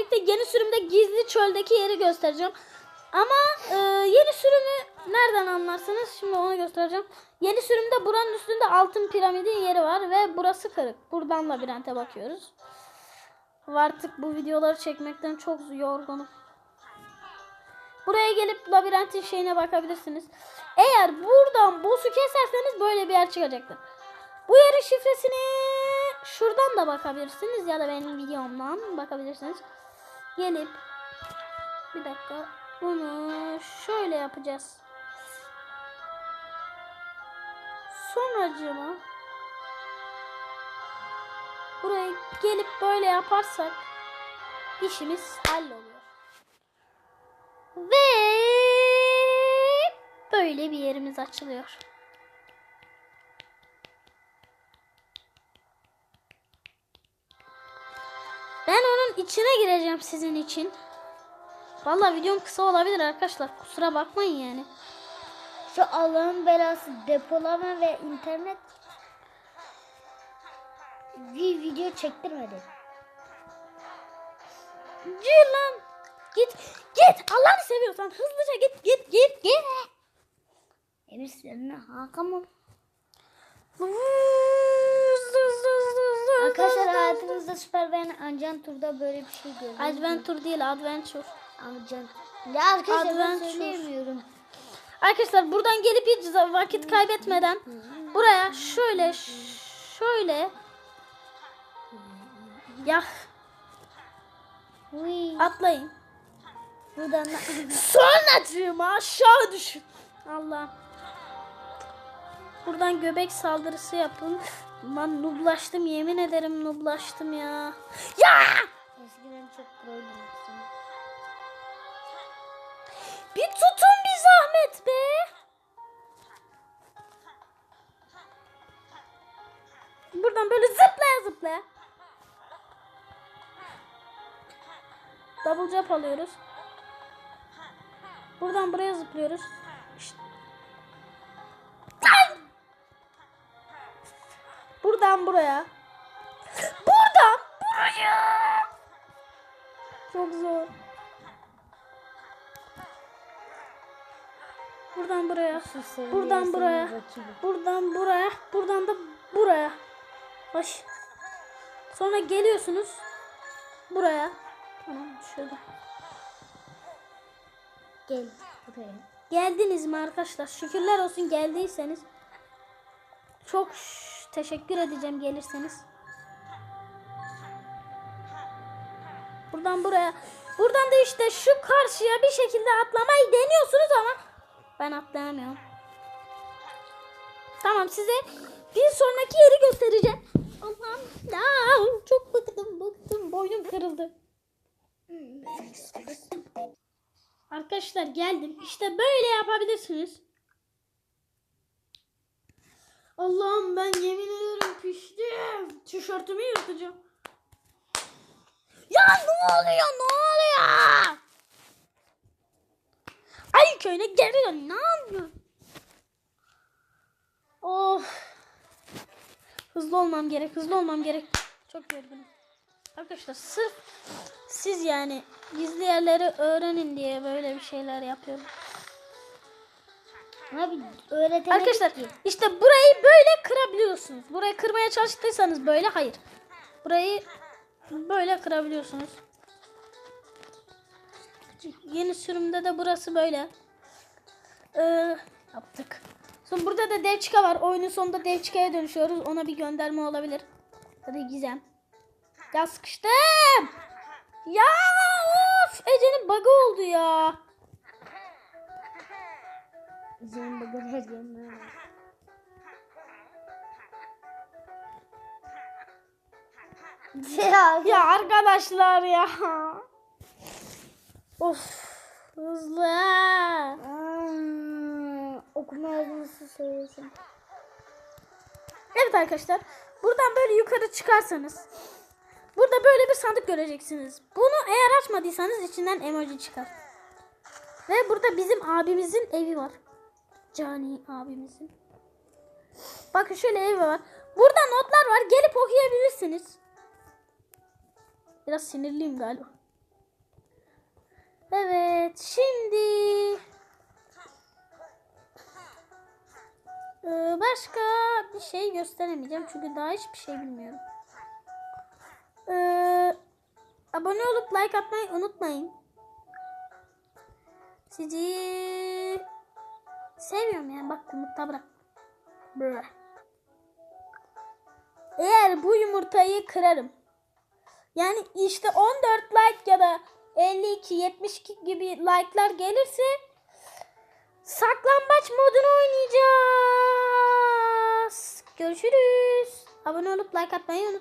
birlikte yeni sürümde gizli çöldeki yeri göstereceğim. Ama e, yeni sürümü nereden anlarsınız? Şimdi onu göstereceğim. Yeni sürümde buranın üstünde altın piramidin yeri var ve burası kırık. Buradan labirente bakıyoruz. Artık bu videoları çekmekten çok yorgunum. Buraya gelip labirentin şeyine bakabilirsiniz. Eğer buradan boss'u keserseniz böyle bir yer çıkacaktır. Bu yerin şifresini şuradan da bakabilirsiniz ya da benim videomdan bakabilirsiniz. Gelip bir dakika bunu şöyle yapacağız. Sonracığıma buraya gelip böyle yaparsak işimiz halloluyor. Ve böyle bir yerimiz açılıyor. İçine gireceğim sizin için. Vallahi videom kısa olabilir arkadaşlar. Kusura bakmayın yani. Şu Allah'ın belası depolama ve internet bir video çektirmedi. Gir lan. Git. Git. Allah'ını seviyorsan hızlıca git. Git. Git. Git. Emir seninle Hakan mı? Hayatınızda süper ben Ancan Tur'da böyle bir şey gördüm. Adventure değil adventure. Ancan. Ya arkadaşlar ben Adventure. söyleyemiyorum. Arkadaşlar buradan gelip hiç vakit kaybetmeden buraya şöyle şöyle ya atlayın. Buradan da Sonracığıma aşağı düşün. Allah. Buradan göbek saldırısı yapın. Ben nublaştım yemin ederim nublaştım ya. Ya! eskiden çok proydum. Bir tutun bir zahmet be. Buradan böyle zıplaya zıplaya. Double jump alıyoruz. Buradan buraya zıplıyoruz. Buradan buraya. Buradan buraya. Çok zor. Buradan buraya. Buradan buraya. Buradan buraya. Buradan da buraya. Baş. Sonra geliyorsunuz. Buraya. Tamam şurada. Gel buraya. Geldiniz mi arkadaşlar? Şükürler olsun geldiyseniz. Çok teşekkür edeceğim gelirseniz. Buradan buraya. Buradan da işte şu karşıya bir şekilde atlamayı deniyorsunuz ama ben atlayamıyorum. Tamam size bir sonraki yeri göstereceğim. Allah'ım ya, çok bıktım bıktım boynum kırıldı. Arkadaşlar geldim. İşte böyle yapabilirsiniz. Allah'ım ben yemin ederim piştim. Tişörtümü yırtacağım. Ya ne oluyor ne oluyor? Ay köyüne geri dön. Ne yapıyorsun? Of. Hızlı olmam gerek. Hızlı olmam gerek. Çok yorgunum. Arkadaşlar sırf siz yani gizli yerleri öğrenin diye böyle bir şeyler yapıyorum. Abi öğretemedik Arkadaşlar ki. işte burayı böyle kırabiliyorsunuz. Burayı kırmaya çalıştıysanız böyle hayır. Burayı böyle kırabiliyorsunuz. Yeni sürümde de burası böyle. Ee, yaptık. Sonra burada da Devçika var. Oyunun sonunda Devçika'ya dönüşüyoruz. Ona bir gönderme olabilir. Ya da gizem. Ya sıkıştım. Ya of. Ece'nin Üzerinde görer gönder. Ya, Ya arkadaşlar ya. Of. Hızlı. Aa, okuma yazması. Evet arkadaşlar. Buradan böyle yukarı çıkarsanız. Burada böyle bir sandık göreceksiniz. Bunu eğer açmadıysanız içinden emoji çıkar. Ve burada bizim abimizin evi var. Cani abimizin. Bakın şöyle evi var. Burada notlar var. Gelip okuyabilirsiniz. Biraz sinirliyim galiba. Evet şimdi Ee, başka bir şey gösteremeyeceğim çünkü daha hiçbir şey bilmiyorum. Ee, abone olup like atmayı unutmayın. Sizi seviyorum yani bak yumurta bırak. Brr. Eğer bu yumurtayı kırarım. Yani işte 14 like ya da 52 72 gibi like'lar gelirse saklambaç modunu oynayacağız. Görüşürüz. Abone olup like atmayı unutmayın.